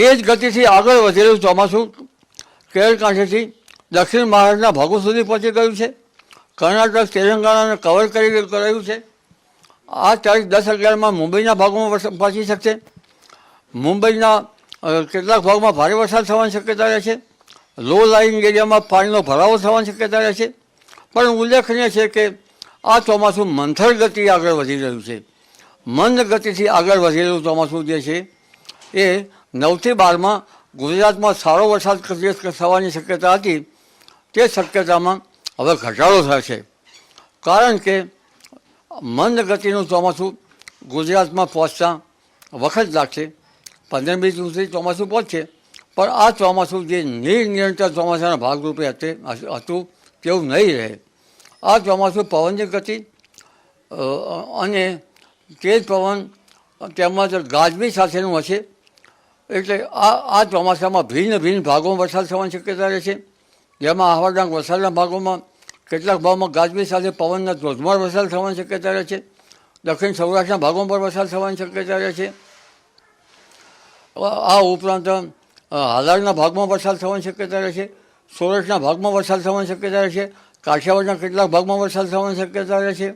તેજ ગતિથી આગળ વધેલું ચોમાસું કેરળ કાંઠેથી દક્ષિણ મહારાષ્ટ્રના ભાગો સુધી પહોંચી ગયું છે. કર્ણાટક, તેલંગાણાને કવર કરી કરાયું છે. આ તારીખ દસ અગિયારમાં મુંબઈના ભાગોમાં પહોંચી શકશે. મુંબઈના કેટલાક ભાગમાં ભારે વરસાદ થવાની શક્યતા રહે છે. લો લાઇંગ એરિયામાં પાણીનો ભરાવો થવાની શક્યતા રહે છે. પણ ઉલ્લેખનીય છે કે આ ચોમાસું મંથર ગતિ આગળ વધી રહ્યું છે. મંદ ગતિથી આગળ વધી રહેલું ચોમાસું જે છે એ નવથી બારમાં ગુજરાતમાં સારો વરસાદ થવાની શક્યતા હતી. તે શક્યતામાં હવે ઘટાડો થશે કારણ કે મંદ ગતિનું ચોમાસું ગુજરાતમાં પહોંચતા વખત લાગશે. પંદરમી જૂન સુધી ચોમાસું પહોંચશે. પણ આ ચોમાસું જે નિર્નિરંતર ચોમાસાના ભાગરૂપે હતે- તેવું નહીં રહે. આ ચોમાસું પવનની ગતિ અને તેજ પવન તેમજ ગાજવી સાથેનું હશે. એટલે આ આ ચોમાસામાં ભિન્ન ભિન્ન ભાગોમાં વરસાદ થવાની શક્યતા રહે છે. જેમાં આહવાડાંગ વલસાડના ભાગોમાં કેટલાક ભાગમાં ગાજવી સાથે પવનના ધોધમાર વરસાદ થવાની શક્યતા રહે છે. દક્ષિણ સૌરાષ્ટ્રના ભાગોમાં પણ વરસાદ થવાની શક્યતા રહે છે. આ ઉપરાંત હાલારના ભાગમાં વરસાદ થવાની શક્યતા રહે છે. સૌરાષ્ટ્રના ભાગમાં વરસાદ થવાની શક્યતા રહે છે. કાઠિયાવાડના કેટલાક ભાગમાં વરસાદ થવાની શક્યતા રહે છે.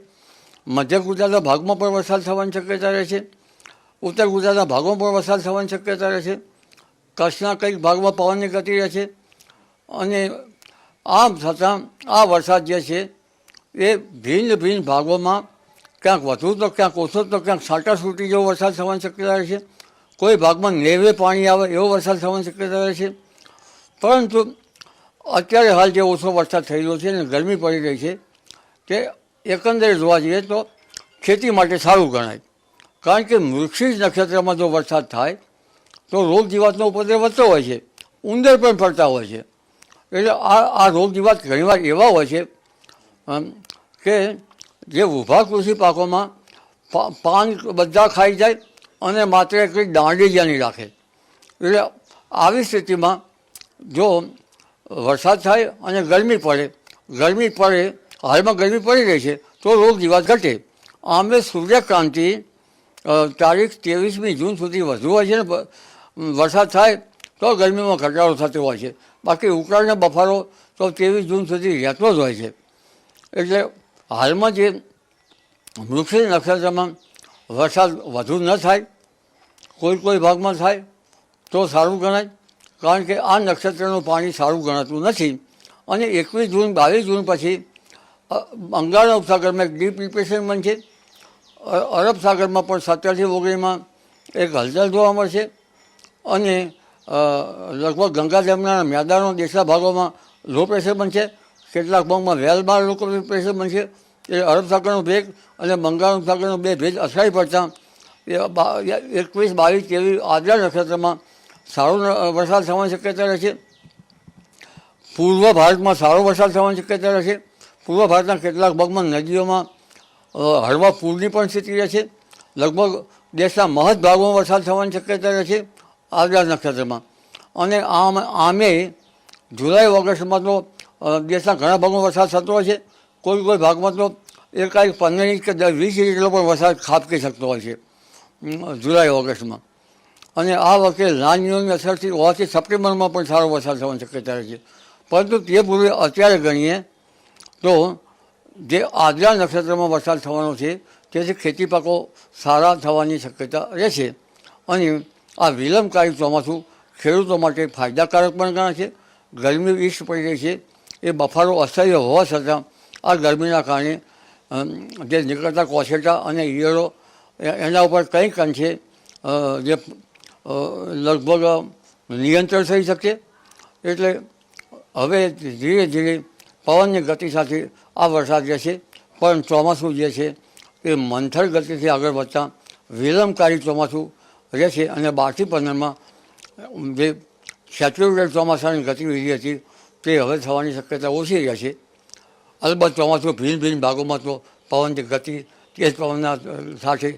મધ્ય ગુજરાતના ભાગમાં પણ વરસાદ થવાની શક્યતા રહે છે. ઉત્તર ગુજરાતના ભાગોમાં પણ વરસાદ થવાની શક્યતા રહે છે. કચ્છના કંઈક ભાગમાં પવનની ગતિ રહે છે. અને આમ છતાં આ વરસાદ જે છે, એ ભિન્ન ભિન્ન ભાગોમાં ક્યાંક વધુ તો ક્યાંક ઓછો તો ક્યાંક સાટા છૂટી જેવો વરસાદ થવાની શક્યતા રહે છે. કોઈ ભાગમાં નેવે પાણી આવે એવો વરસાદ થવાની શક્યતા રહે છે. પરંતુ અત્યારે હાલ જે ઓછો વરસાદ થઈ રહ્યો છે અને ગરમી પડી રહી છે, તે એકંદરે જોવા જઈએ તો ખેતી માટે સારું ગણાય. કારણ કે વૃક્ષિજ નક્ષત્રમાં જો વરસાદ થાય, તો રોગ જીવાતનો ઉપદ્રવ વધતો હોય છે, ઉંદર પણ પડતા હોય છે. એટલે આ આ રોગ જીવાત ઘણીવાર એવા હોય છે કે જે ઊભા કૃષિ પાકોમાં પાન બધા ખાઈ જાય અને માત્ર એકલી દાંડી જ્યાંની રાખે. એટલે આવી સ્થિતિમાં જો વરસાદ થાય અને ગરમી પડે ગરમી પડે, હાલમાં ગરમી પડી રહી છે, તો રોગ જીવાત ઘટે. આમે સૂર્યક્રાંતિ તારીખ ત્રેવીસમી જૂન સુધી વધુ હોય છે ને વરસાદ થાય તો ગરમીમાં ઘટાડો થતો હોય છે. બાકી ઉકળાટને બફારો તો ત્રેવીસ જૂન સુધી રહેતો જ હોય છે. એટલે હાલમાં જે વૃક્ષ નક્ષત્રમાં વરસાદ વધુ ન થાય, કોઈ કોઈ ભાગમાં થાય તો સારું ગણાય, કારણ કે આ નક્ષત્રનું પાણી સારું ગણાતું નથી. અને એકવીસ જૂન, બાવીસ જૂન પછી બંગાળના ઉપસાગરમાં એક ડીપ ડિપ્રેશન બનશે. અરબ સાગરમાં પણ સત્યાસી ઓગણીમાં એક હલચલ જોવા મળશે અને લગભગ ગંગા જમના મેદાનો દેશના ભાગોમાં લો પ્રેશર બનશે. કેટલાક ભાગમાં વેલબાર લોકો પ્રેશર બનશે. એ અરબ સાગરનો ભેગ અને બંગાળ સાગરનો બે ભેજ અથડાઈ પડતા. એ એકવીસ બાવીસ તેવી આદરા નક્ષત્રમાં સારો વરસાદ થવાની શક્યતા રહે છે પૂર્વ ભારતમાં સારો વરસાદ થવાની શક્યતા રહે છે પૂર્વ ભારતના કેટલાક ભાગમાં નદીઓમાં હળવા પૂરની પણ સ્થિતિ રહે છે. લગભગ દેશના મહદ ભાગોમાં વરસાદ થવાની શક્યતા રહે છે આદરા નક્ષત્રમાં. અને આમ, આમે જુલાઈ ઓગસ્ટમાં તો દેશના ઘણા ભાગમાં વરસાદ થતો હોય છે. કોઈ કોઈ ભાગમાં તો એકાએક પંદર ઇંચ કે વીસ ઇંચ જેટલો પણ વરસાદ ખાબકી શકતો હોય છે જુલાઈ, ઓગસ્ટમાં. અને આ વખતે લાનીઓની અસરથી હોવાથી સપ્ટેમ્બરમાં પણ સારો વરસાદ થવાની શક્યતા રહે છે. પરંતુ તે પૂર્વે અત્યારે ગણીએ તો જે આદરા નક્ષત્રમાં વરસાદ થવાનો છે, તેથી ખેતી પાકો સારા થવાની શક્યતા રહેશે અને આ વિલંબકારી ચોમાસું ખેડૂતો માટે ફાયદાકારક પણ ગણાય છે. ગરમી ઈષ્ટ પડી રહી છે. એ બફારો અસહ્ય હોવા છતાં આ ગરમીના કારણે જે નીકળતા કોસેટા અને ઈયળો એના ઉપર કંઈક અંશે જે લગભગ નિયંત્રણ થઈ શકે. એટલે હવે ધીરે ધીરે પવનની ગતિ સાથે આ વરસાદ જે છે પણ ચોમાસું જે છે, એ મંથર ગતિથી આગળ વધતા વિલંબકારી ચોમાસું રહેશે અને બારથી પંદરમાં જે સેચ્યુરેટેડ ચોમાસાની ગતિવિધિ હતી, તે હવે થવાની શક્યતા ઓછી રહેશે અલબત્ત ચોમાસું ભિન્ન ભિન્ન ભાગોમાં તો પવનની ગતિ, તેજ પવનના સાથે